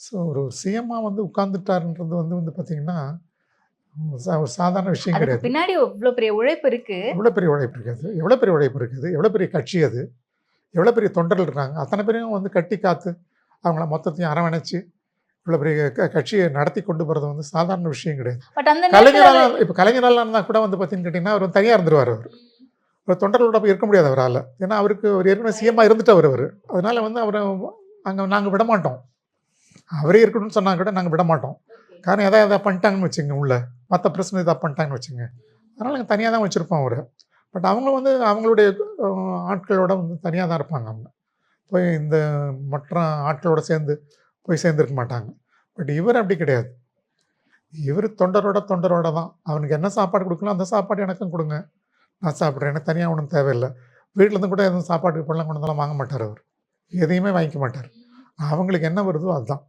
So ஒரு சிஎம்மாக வந்து உட்கார்ந்துட்டாருன்றது வந்து வந்து பார்த்தீங்கன்னா ஒரு சாதாரண விஷயம் கிடையாது. பின்னாடி இவ்வளவு பெரிய உழைப்பு இருக்கு. எவ்வளோ பெரிய உழைப்பு இருக்குது எவ்வளோ பெரிய உழைப்பு இருக்குது எவ்வளோ பெரிய கட்சி அது. எவ்வளோ பெரிய தொண்டர்கள் இருக்காங்க. அத்தனை பேரையும் வந்து கட்டி காத்து அவங்கள மொத்தத்தையும் அரவணைச்சு இவ்வளோ பெரிய க- கட்சியை நடத்தி கொண்டு போகிறது வந்து சாதாரண விஷயம் கிடையாது. கலைஞரால் இப்போ கலைஞரால் இருந்தால் கூட வந்து பார்த்தீங்கன்னு கேட்டிங்கன்னா அவர் தனியாக இருந்துருவார் அவர். ஒரு தொண்டர்களோட போய் இருக்க முடியாது அவரால். ஏன்னா அவருக்கு அவர் ஏற்கனவே சிஎம்மாக இருந்துட்டவர் அவர். அதனால வந்து அவரை அங்கே நாங்கள் விட மாட்டோம். அவரே இருக்கணும்னு சொன்னால் கூட நாங்கள் விட மாட்டோம். காரணம் எதாவது எதாவது பண்ணிட்டாங்கன்னு வச்சுங்க உள்ள. மற்ற பிரச்சனை எதாவது பண்ணிட்டாங்கன்னு வச்சுங்க அதனால் நாங்கள் தனியாக தான் வச்சுருப்போம் அவரை. பட் அவங்க வந்து அவங்களுடைய ஆட்களோட வந்து தனியாக தான் இருப்பாங்க அவங்க. போய் இந்த மற்ற ஆட்களோட சேர்ந்து போய் சேர்ந்துருக்க மாட்டாங்க. பட் இவர் அப்படி கிடையாது. இவர் தொண்டரோட தொண்டரோட தான். அவனுக்கு என்ன சாப்பாடு கொடுக்கணும் அந்த சாப்பாடு எனக்கும் கொடுங்க. நான் சாப்பிட்றேன். எனக்கு தனியாக ஒன்றும் தேவையில்லை. வீட்டிலேருந்து கூட எதுவும் சாப்பாடு இப்படிலாம் கொண்டு வந்தாலும் வாங்க மாட்டார் அவர். எதையுமே வாங்கிக்க மாட்டார். அவங்களுக்கு என்ன வருதோ அதுதான்.